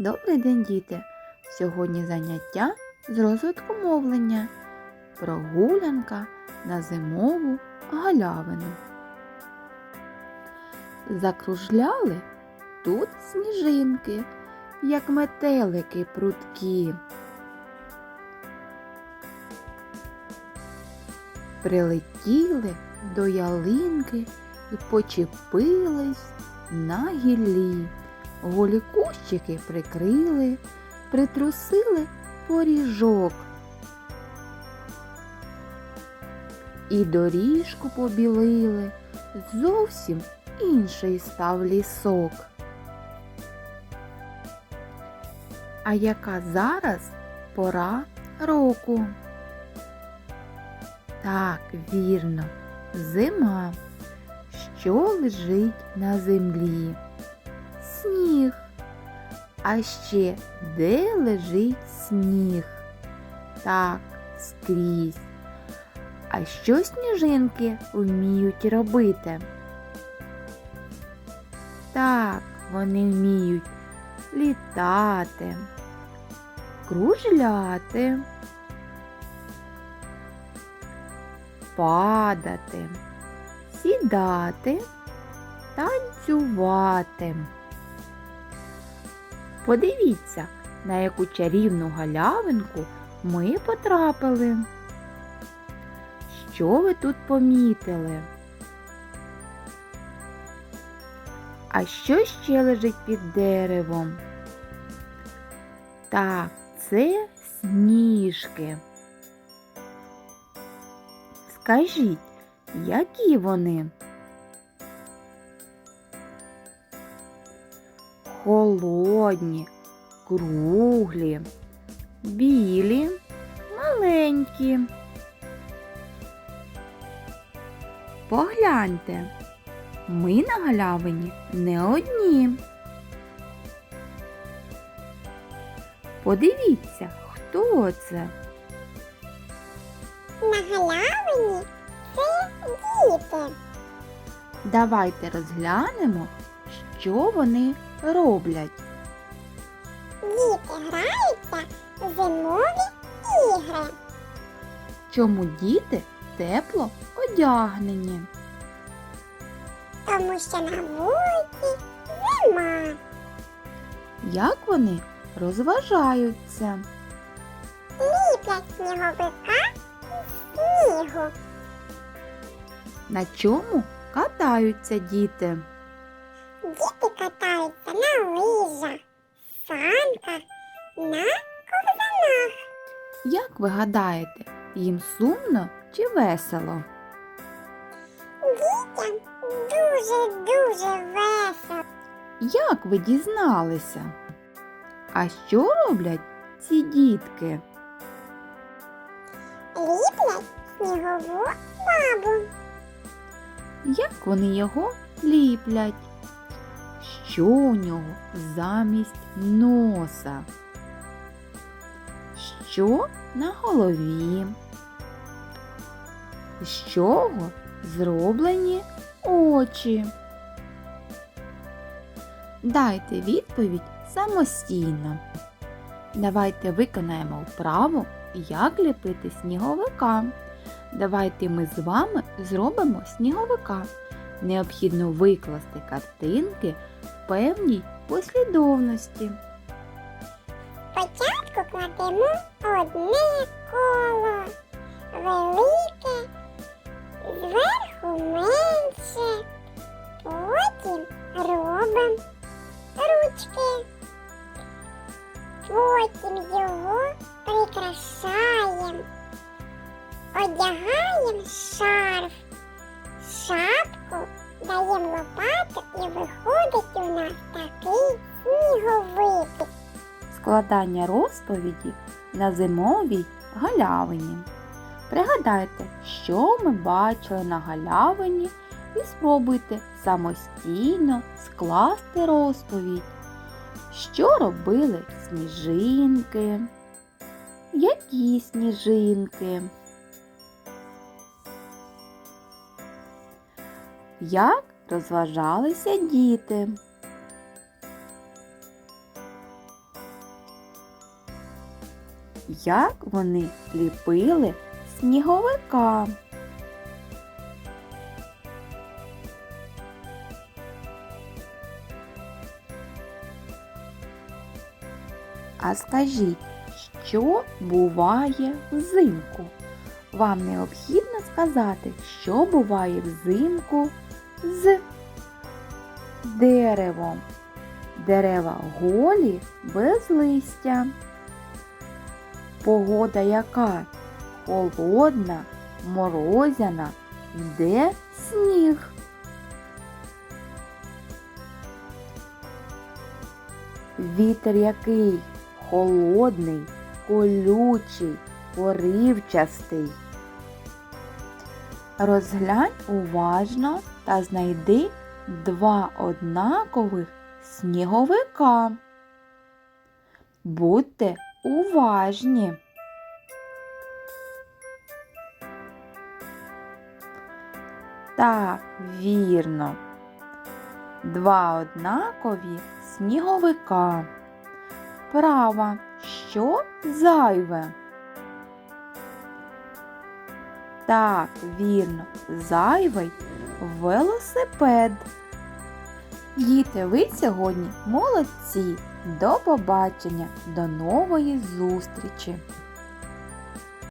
Добрий день, діти! Сьогодні заняття з розвитку мовлення. Прогулянка на зимову галявину. Закружляли тут сніжинки, як метелики прудкі. Прилетіли до ялинки і почепились на гіллі. Голі кущики прикрили, притрусили поріжок. І доріжку побілили, зовсім інший став лісок. А яка зараз пора року? Так, вірно, зима, що лежить на землі сніг. А ще де лежить сніг? Так, скрізь. А що сніжинки вміють робити? Так, вони вміють літати, кружляти, падати, сідати, танцювати. Подивіться, на яку чарівну галявинку ми потрапили. Що ви тут помітили? А що ще лежить під деревом? Так, це сніжки. Скажіть, які вони? Холодні, круглі, білі, маленькі. Погляньте, ми на галявині не одні. Подивіться, хто це? На галявині це діти. Давайте розглянемо, що вони роблять. Діти граються в зимові ігри. Чому діти тепло одягнені? Тому що на вулиці зима. Як вони розважаються? Ліплять сніговика з снігу. На чому катаються діти? Діти катаються на лижах, санках, на ковзанах. Як ви гадаєте, їм сумно чи весело? Дітям дуже-дуже весело. Як ви дізналися? А що роблять ці дітки? Ліплять снігову бабу. Як вони його ліплять? Що у нього замість носа? Що на голові? З чого зроблені очі? Дайте відповідь самостійно. Давайте виконаємо вправу, як ліпити сніговика. Давайте ми з вами зробимо сніговика. Необхідно викласти картинки в певній послідовності. Спочатку кладемо одне коло, велике, зверху менше, потім робимо ручки, потім його прикрашаємо, одягаємо шапку, даємо лопату і виходить у нас такий сніговик. Складання розповіді на зимовій галявині. Пригадайте, що ми бачили на галявині і спробуйте самостійно скласти розповідь. Що робили сніжинки? Які сніжинки? Як розважалися діти? як вони ліпили сніговика. А скажіть, що буває взимку? Вам необхідно сказати, що буває взимку з деревом. Дерева голі без листя. Погода яка? Холодна, морозяна, йде сніг. Вітер який? Холодний, колючий, поривчастий. Розглянь уважно та знайди два однакових сніговика. Будьте уважні. Так, вірно. Два однакові сніговика. Права, що зайве? Так, вірно, зайвий велосипед. Діти, ви сьогодні молодці. До побачення, до нової зустрічі!